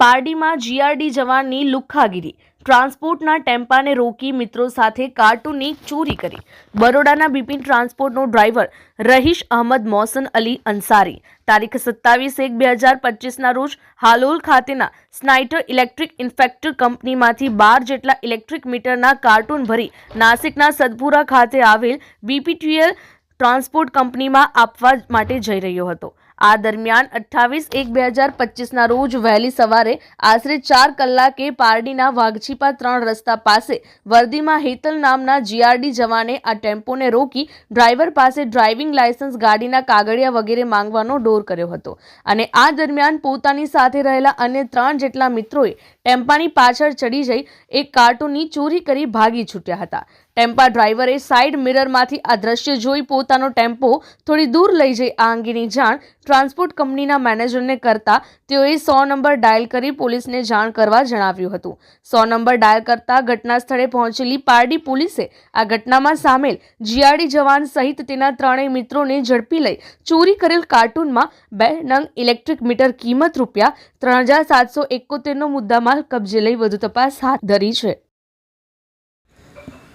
પારડીમાં GRD જવાનની લુખ્ખાગીરી ટ્રાન્સપોર્ટના ટેમ્પાને રોકી મિત્રો સાથે કાર્ટૂનની ચોરી કરી. બરોડાના બિપિન ટ્રાન્સપોર્ટનો ડ્રાઈવર રહીશ અહમદ મોહસન અલી અંસારી. તારીખ સત્તાવીસ એક બે હજાર પચીસના રોજ હાલોલ ખાતેના સ્નાઇટર ઇલેક્ટ્રિક ઇન્ફેક્ટર કંપનીમાંથી બાર જેટલા ઇલેક્ટ્રિક મીટરના કાર્ટૂન ભરી નાસિકના સદપુરા ખાતે આવેલ બીપીટીએલ ટ્રાન્સપોર્ટ કંપનીમાં આપવા માટે જઈ રહ્યો હતો. આ દરમિયાન અઠ્ઠાવીસ એક બે હજાર પચીસના રોજ વહેલી સવારે આશરે ચાર કલાકે પારડીના વાઘછીપા ત્રણ રસ્તા પાસે વર્દીમાં હેતલ નામના જીઆરડી જવાને આ ટેમ્પોને રોકી ડ્રાઈવર પાસે ડ્રાઇવિંગ લાયસન્સ ગાડીના કાગળિયા વગેરે માંગવાનો ડોર કર્યો હતો. અને આ દરમિયાન પોતાની સાથે રહેલા અન્ય ત્રણ જેટલા મિત્રોએ ટેમ્પાની પાછળ ચડી જઈ એક કાર્ટૂનની ચોરી કરી ભાગી છૂટ્યા હતા. ટેમ્પા ડ્રાઈવરે સાઇડ મિરરમાંથી આ દ્રશ્ય જોઈ પોતાનો ટેમ્પો થોડી દૂર લઈ જઈ. આ અંગેની જાણ ટ્રાન્સપોર્ટ કંપનીના મેનેજરને કરતા તેઓએ સો નંબર ડાયલ કરી પોલીસને જાણ કરવા જણાવ્યું હતું. સો નંબર ડાયલ કરતા ઘટના સ્થળે પહોંચેલી પારડી પોલીસે આ ઘટનામાં સામેલ જીઆરડી જવાન સહિત તેના ત્રણેય મિત્રોને ઝડપી લઈ ચોરી કરેલ કાર્ટૂનમાં બે નંગ ઇલેક્ટ્રિક મીટર કિંમત રૂપિયા ત્રણ હજાર સાતસો એકોતેરનો મુદ્દામાલ કબજે લઈ વધુ તપાસ હાથ ધરી છે.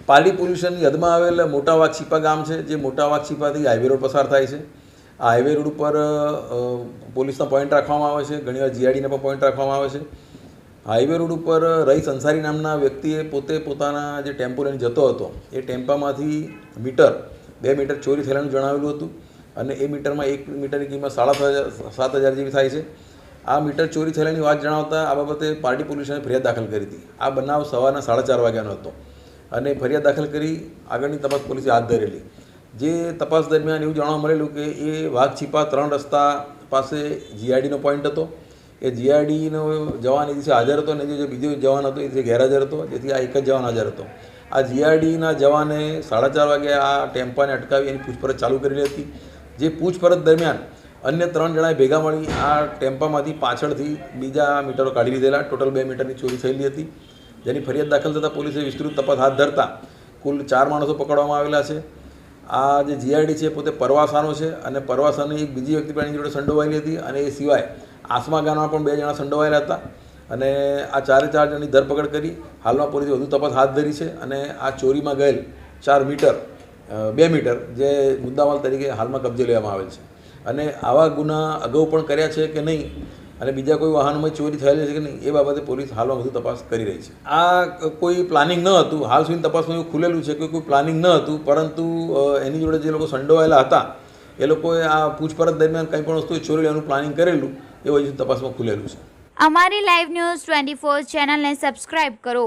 પાલી પોલ્યુશનની હદમાં આવેલ મોટા છીપા ગામ છે, જે મોટા વાઘછીપાથી હાઈવે રોડ પસાર થાય છે. આ હાઈવે રોડ ઉપર પોલીસના પોઈન્ટ રાખવામાં આવે છે, ઘણીવાર જીઆઈડીને પણ પોઈન્ટ રાખવામાં આવે છે. હાઈવે રોડ ઉપર રહીશ અંસારી નામના વ્યક્તિએ પોતે પોતાના જે ટેમ્પો લઈને જતો હતો, એ ટેમ્પામાંથી મીટર, બે મીટર ચોરી થયેલાનું જણાવેલું હતું અને એ મીટરમાં એક મીટરની કિંમત સાડા સાત હજાર જેવી થાય છે. આ મીટર ચોરી થયેલાની વાત જણાવતા આ બાબતે પાર્ટી પોલીસને ફરિયાદ દાખલ કરી હતી. આ બનાવ સવારના સાડા ચાર વાગ્યાનો હતો અને ફરિયાદ દાખલ કરી આગળની તપાસ પોલીસે હાથ ધરેલી. જે તપાસ દરમિયાન એવું જાણવા મળેલું કે એ વાઘ છીપા ત્રણ રસ્તા પાસે જીઆઈડીનો પોઈન્ટ હતો. એ જીઆરડીનો જવાન એ દિવસે હાજર હતો અને જે બીજો જવાન હતો એ દિવસે ગેરહાજર હતો. જેથી આ એક જ જવાન હાજર હતો. આ જીઆરડીના જવાને સાડા ચાર વાગે આ ટેમ્પાને અટકાવી એની પૂછપરછ ચાલુ કરેલી હતી. જે પૂછપરછ દરમિયાન અન્ય ત્રણ જણાએ ભેગા મળી આ ટેમ્પામાંથી પાછળથી બીજા મીટરો કાઢી લીધેલા. ટોટલ બે મીટરની ચોરી થયેલી હતી. જેની ફરિયાદ દાખલ થતાં પોલીસે વિસ્તૃત તપાસ હાથ ધરતા કુલ ચાર માણસો પકડવામાં આવેલા છે. આ જે જીઆઈડી છે પોતે પરવાસાનો છે અને પરવાસાની એક બીજી વ્યક્તિ પણ એની જોડે સંડોવાયેલી હતી અને એ સિવાય આસમા ગામમાં પણ બે જણા સંડોવાયેલા હતા અને આ ચારે ચાર જણની ધરપકડ કરી હાલમાં પોલીસે વધુ તપાસ હાથ ધરી છે અને આ ચોરીમાં ગયેલ ચાર મીટર બે મીટર જે મુદ્દામાલ તરીકે હાલમાં કબજે લેવામાં આવેલ છે. અને આવા ગુના અગાઉ પણ કર્યા છે કે નહીં? અને બીજા કોઈ વાહનોમાં ચોરી થયેલી છે કે નહીં? એ બાબતે પોલીસ હાલમાં વધુ તપાસ કરી રહી છે. આ કોઈ પ્લાનિંગ ન હતું. હાલ સુધી તપાસમાં એવું ખુલેલું છે કે કોઈ પ્લાનિંગ ન હતું, પરંતુ એની જોડે જે લોકો સંડોવાયેલા હતા, એ લોકોએ આ પૂછપરછ દરમિયાન કંઈ પણ વસ્તુ ચોરી લેવાનું પ્લાનિંગ કરેલું, એ હજુ તપાસમાં ખુલેલું છે. અમારી લાઈવ ન્યૂઝ ટ્વેન્ટી ફોર ચેનલને સબસ્ક્રાઇબ કરો.